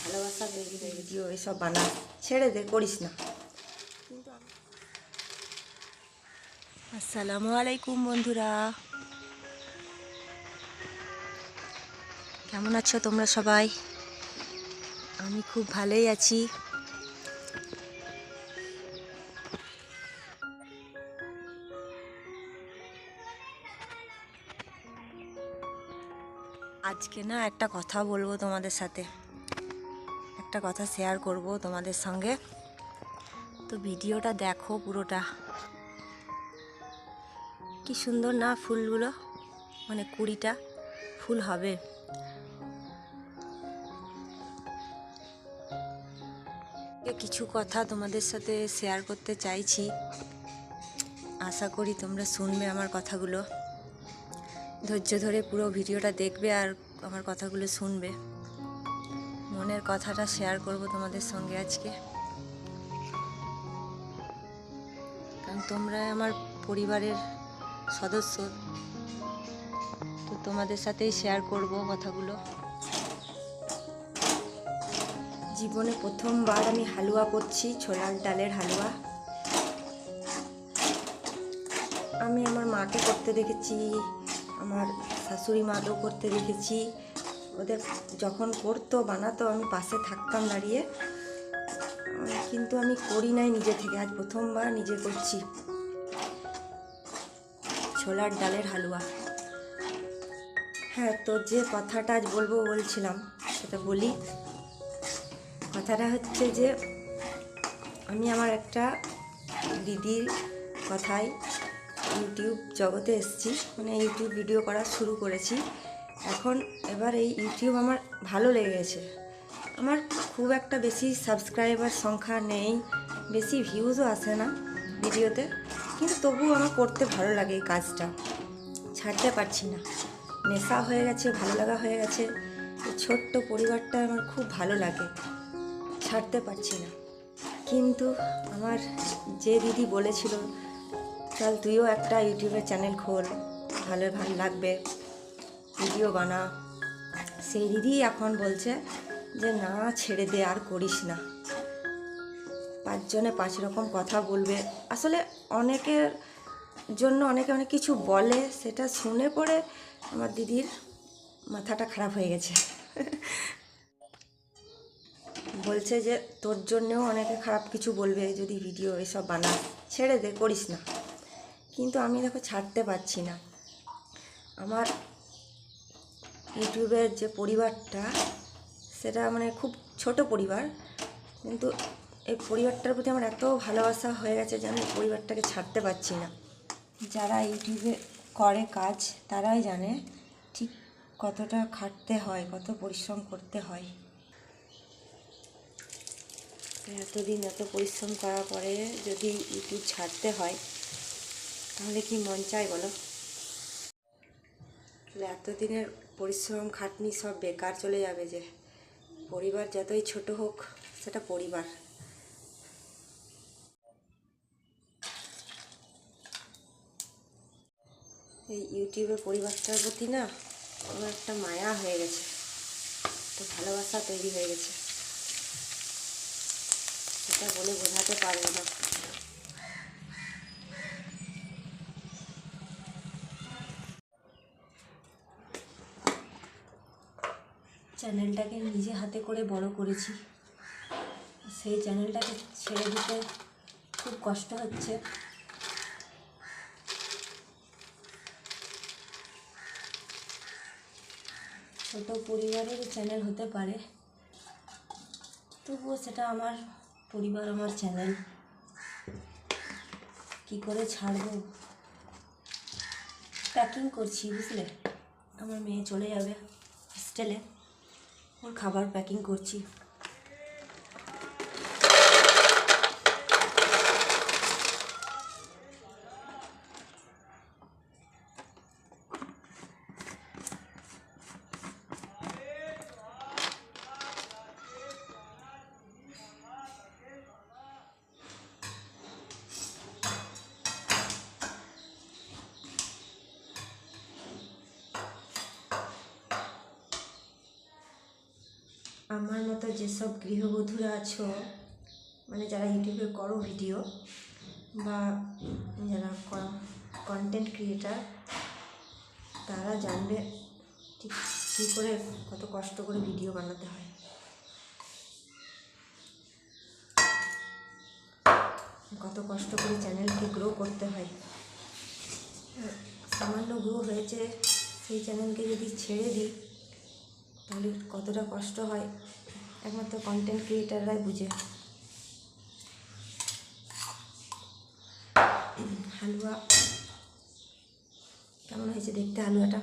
ভালোবাসা ভিডিও এসব বানা, ছেড়ে দে, করিস না। আসসালামু আলাইকুম বন্ধুরা। কেমন আছো তোমরা সবাই? আমি খুব ভালোই আছি। আজকে না একটা কথা বলব তোমাদের সাথে। একটা কথা শেয়ার করব তোমাদের সঙ্গে। তো ভিডিওটা দেখো পুরোটা। কি সুন্দর না ফুলগুলো? মানে কুড়িটা ফুল হবে। কিছু কথা তোমাদের সাথে শেয়ার করতে চাইছি। আশা করি তোমরা শুনবে আমার কথাগুলো। ধৈর্য ধরে পুরো ভিডিওটা দেখবে আর আমার কথাগুলো শুনবে। মনের কথাটা শেয়ার করব তোমাদের সঙ্গে আজকে। কারণ তোমরা আমার পরিবারের সদস্য, তো তোমাদের সাথেই শেয়ার করব কথাগুলো। জীবনে প্রথমবার আমি হালুয়া করছি, ছোলার ডালের হালুয়া। আমি আমার মাকে করতে দেখেছি, আমার শাশুড়ি মাকেও করতে দেখেছি। ওদের যখন করতো, বানাতো, আমি পাশে থাকতাম দাঁড়িয়ে। কিন্তু আমি করি নাই নিজে থেকে, আজ প্রথমবার নিজে করছি। ছোলার ডালের হালুয়া। হ্যাঁ তো যে কথাটা আজ বলব বলছিলাম, সেটা বলি। কথাটা হচ্ছে যে, আমি আমার একটা দিদির কথায় ইউটিউব জগতে এসেছি। মানে ইউটিউব ভিডিও করা শুরু করেছি। এখন এবার এই ইউটিউব আমার ভালো লেগেছে। আমার খুব একটা বেশি সাবস্ক্রাইবার সংখ্যা নেই, বেশি ভিউজও আসে না ভিডিওতে, কিন্তু তবুও আমার করতে ভালো লাগে এই কাজটা। ছাড়তে পারছি না। নেশা হয়ে গেছে, ভালো লাগা হয়ে গেছে, এই ছোট্ট পরিবারটা আমার খুব ভালো লাগে। ছাড়তে পারছি না। কিন্তু আমার যে দিদি বলেছিল, চল তুইও একটা ইউটিউবের চ্যানেল খোল, ভালো ভালো লাগবে। ভিডিও বানা। সেই দিদি এখন বলছে যে, না, ছেড়ে দে, আর করিস না। পাঁচজনে পাঁচ রকম কথা বলবে। আসলে অনেকের জন্য অনেকে অনেক কিছু বলে, সেটা শুনে পড়ে আমার দিদির মাথাটা খারাপ হয়ে গেছে। বলছে যে, তোর জন্যেও অনেকে খারাপ কিছু বলবে, যদি ভিডিও এসব বানা। ছেড়ে দে, করিস না। কিন্তু আমি দেখো ছাড়তে পারছি না। আমার ইউটিউবের যে পরিবারটা, সেটা মানে খুব ছোট পরিবার, কিন্তু এই পরিবারটার প্রতি আমার এত ভালোবাসা হয়ে গেছে যে আমি পরিবারটাকে ছাড়তে পারছি না। যারা ইউটিউবে করে কাজ, তারাই জানে ঠিক কতটা খাটতে হয়, কত পরিশ্রম করতে হয়। এতদিন এত পরিশ্রম করার পরে যদি ইউটিউব ছাড়তে হয়, তাহলে কি মন চায় বলো? তাহলে এতদিনের পরিশ্রম খাটনি সব বেকার চলে যাবে যে। পরিবার যতই ছোট হোক, সেটা পরিবার। এই ইউটিউবে পরিবারটার প্রতি না আমার একটা মায়া হয়ে গেছে, একটা ভালোবাসা তৈরি হয়ে গেছে। সেটা বলে বোঝাতে পারব না। চ্যানেলটাকে নিজে হাতে করে বড় করেছি। সেই চ্যানেলটাকে ছেড়ে দিতে খুব কষ্ট হচ্ছে। ছোট পরিবারের চ্যানেল হতে পারে, তবুও সেটা আমার পরিবার, আমার চ্যানেল। কি করে ছাড়বো? প্যাকিং করছি, বুঝলে? আমার মেয়ে চলে যাবে হোস্টেলে ওর খাবার প্যাকিং করছি। আমার মতো যেসব গৃহবধূরা আছো মানে যারা ইউটিউবে করো ভিডিও বা যারা কন্টেন্ট ক্রিয়েটার তারা জানবে ঠিক কী করে কত কষ্ট করে ভিডিও বানাতে হয়। কত কষ্ট করে চ্যানেলকে গ্রো করতে হয়। সামান্য গ্রো হয়েছে, সেই চ্যানেলকে যদি ছেড়ে দিই তাহলে কতটা কষ্ট হয়? একমাত্র কন্টেন্ট ক্রিয়েটাররাই বুঝে। হালুয়া কেমন হয়েছে দেখতে হালুয়াটা?